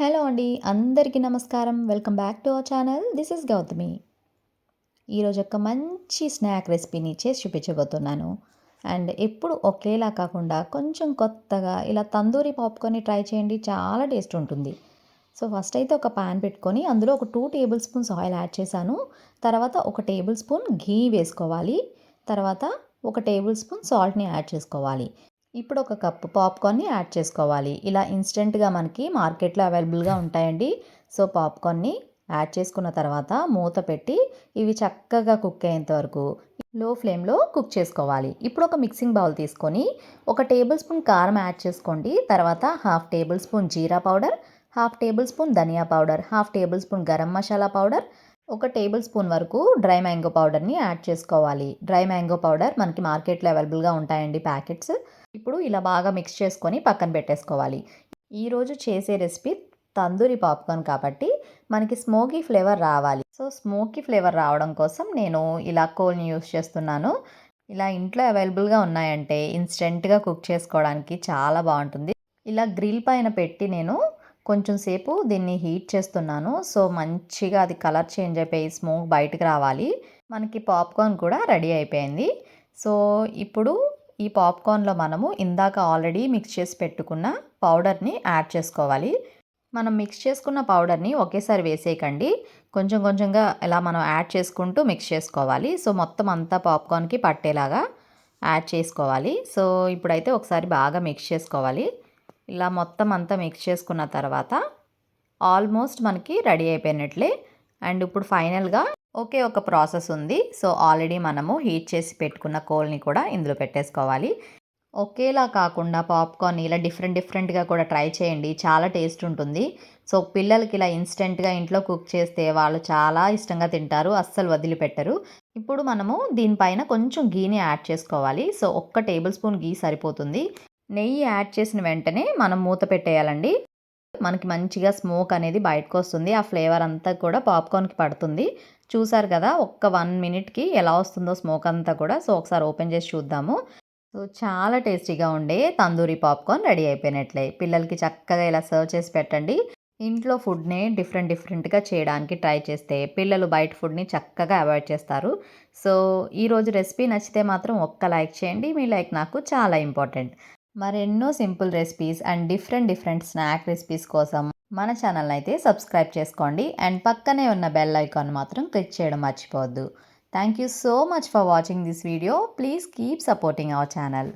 Hello అండి అందరికీ నమస్కారం. Welcome back to our channel. This is Gautami. ఈరోజు ఒక మంచి స్నాక్ రెసిపీని చేసి చూపించబోతున్నాను. అండ్ ఎప్పుడు ఒకేలా కాకుండా కొంచెం కొత్తగా ఇలా తందూరి పాప్కార్న్ని ట్రై చేయండి చాలా టేస్ట్ ఉంటుంది. సో ఫస్ట్ అయితే ఒక పాన్ పెట్టుకొని అందులో ఒక two table spoons oil add చేశాను. తర్వాత ఒక టేబుల్ స్పూన్ ఘీ వేసుకోవాలి. తర్వాత ఒక టేబుల్ స్పూన్ సాల్ట్ని యాడ్ చేసుకోవాలి. ఇప్పుడు ఒక కప్పు పాప్కార్న్ని యాడ్ చేసుకోవాలి. ఇలా ఇన్స్టెంట్గా మనకి మార్కెట్లో అవైలబుల్గా ఉంటాయండి. సో పాప్కార్న్ని యాడ్ చేసుకున్న తర్వాత మూత పెట్టి ఇవి చక్కగా కుక్ అయ్యేంత వరకు లో ఫ్లేమ్లో కుక్ చేసుకోవాలి. ఇప్పుడు ఒక మిక్సింగ్ బౌల్ తీసుకొని ఒక టేబుల్ స్పూన్ కారం యాడ్ చేసుకోండి. తర్వాత half table spoon jeera powder half table spoon dhania powder half table spoon garam masala powder ఒక టేబుల్ స్పూన్ వరకు డ్రై మ్యాంగో పౌడర్ని యాడ్ చేసుకోవాలి. డ్రై మ్యాంగో పౌడర్ మనకి మార్కెట్లో అవైలబుల్గా ఉంటాయండి ప్యాకెట్స్. ఇప్పుడు ఇలా బాగా మిక్స్ చేసుకొని పక్కన పెట్టేసుకోవాలి. ఈరోజు చేసే రెసిపీ తందూరి పాప్కార్న్ కాబట్టి మనకి స్మోకీ ఫ్లేవర్ రావాలి. సో స్మోకీ ఫ్లేవర్ రావడం కోసం నేను ఇలా కోల్ని యూస్ చేస్తున్నాను. ఇలా ఇంట్లో అవైలబుల్గా ఉన్నాయంటే ఇన్స్టెంట్గా కుక్ చేసుకోవడానికి చాలా బాగుంటుంది. ఇలా గ్రిల్ పైన పెట్టి నేను కొంచెం సేపు దీన్ని హీట్ చేస్తున్నాను. సో మంచిగా అది కలర్ చేంజ్ అయిపోయి స్మోక్ బయటకు రావాలి. మనకి పాప్కార్న్ కూడా రెడీ అయిపోయింది. సో ఇప్పుడు ఈ పాప్కార్న్లో మనము ఇందాక ఆల్రెడీ మిక్స్ చేసి పెట్టుకున్న పౌడర్ని యాడ్ చేసుకోవాలి. మనం మిక్స్ చేసుకున్న పౌడర్ని ఒకేసారి వేసేయకండి. కొంచెం కొంచెంగా ఇలా మనం యాడ్ చేసుకుంటూ మిక్స్ చేసుకోవాలి. సో మొత్తం అంతా పాప్కార్న్కి పట్టేలాగా యాడ్ చేసుకోవాలి. సో ఇప్పుడైతే ఒకసారి బాగా మిక్స్ చేసుకోవాలి. ఇలా మొత్తం అంతా మిక్స్ చేసుకున్న తర్వాత ఆల్మోస్ట్ మనకి రెడీ అయిపోయినట్లే. అండ్ ఇప్పుడు ఫైనల్గా ఒకే ఒక ప్రాసెస్ ఉంది. సో ఆల్రెడీ మనము హీట్ చేసి పెట్టుకున్న కోల్ని కూడా ఇందులో పెట్టేసుకోవాలి. ఒకేలా కాకుండా పాప్కార్న్ ఇలా డిఫరెంట్ డిఫరెంట్గా కూడా ట్రై చేయండి. చాలా టేస్ట్ ఉంటుంది. సో పిల్లలకి ఇలా ఇన్స్టెంట్గా ఇంట్లో కుక్ చేస్తే వాళ్ళు చాలా ఇష్టంగా తింటారు. అస్సలు వదిలిపెట్టరు. ఇప్పుడు మనము దీనిపైన కొంచెం గీని యాడ్ చేసుకోవాలి. సో ఒక్క టేబుల్ స్పూన్ గీ సరిపోతుంది. నెయ్యి యాడ్ చేసిన వెంటనే మనం మూత పెట్టేయాలండి. మనకి మంచిగా స్మోక్ అనేది బయటకు వస్తుంది. ఆ ఫ్లేవర్ అంతా కూడా పాప్కార్న్కి పడుతుంది. చూసారు కదా ఒక్క వన్ మినిట్కి ఎలా వస్తుందో స్మోక్ అంతా కూడా. సో ఒకసారి ఓపెన్ చేసి చూద్దాము. సో చాలా టేస్టీగా ఉండే తందూరి పాప్కార్న్ రెడీ అయిపోయినట్లే. పిల్లలకి చక్కగా ఇలా సర్వ్ చేసి పెట్టండి. ఇంట్లో ఫుడ్ని డిఫరెంట్ డిఫరెంట్గా చేయడానికి ట్రై చేస్తే పిల్లలు బయట ఫుడ్ని చక్కగా అవాయిడ్ చేస్తారు. సో ఈరోజు రెసిపీ నచ్చితే మాత్రం ఒక్క లైక్ చేయండి. మీ లైక్ నాకు చాలా ఇంపార్టెంట్. మరెన్నో simple recipes and different different snack recipes కోసం మన ఛానల్ అయితే సబ్స్క్రైబ్ చేసుకోండి అండ్ పక్కనే ఉన్న బెల్ ఐకాన్ మాత్రం క్లిక్ చేయడం మర్చిపోవద్దు. Thank you so much for watching this video please keep supporting our channel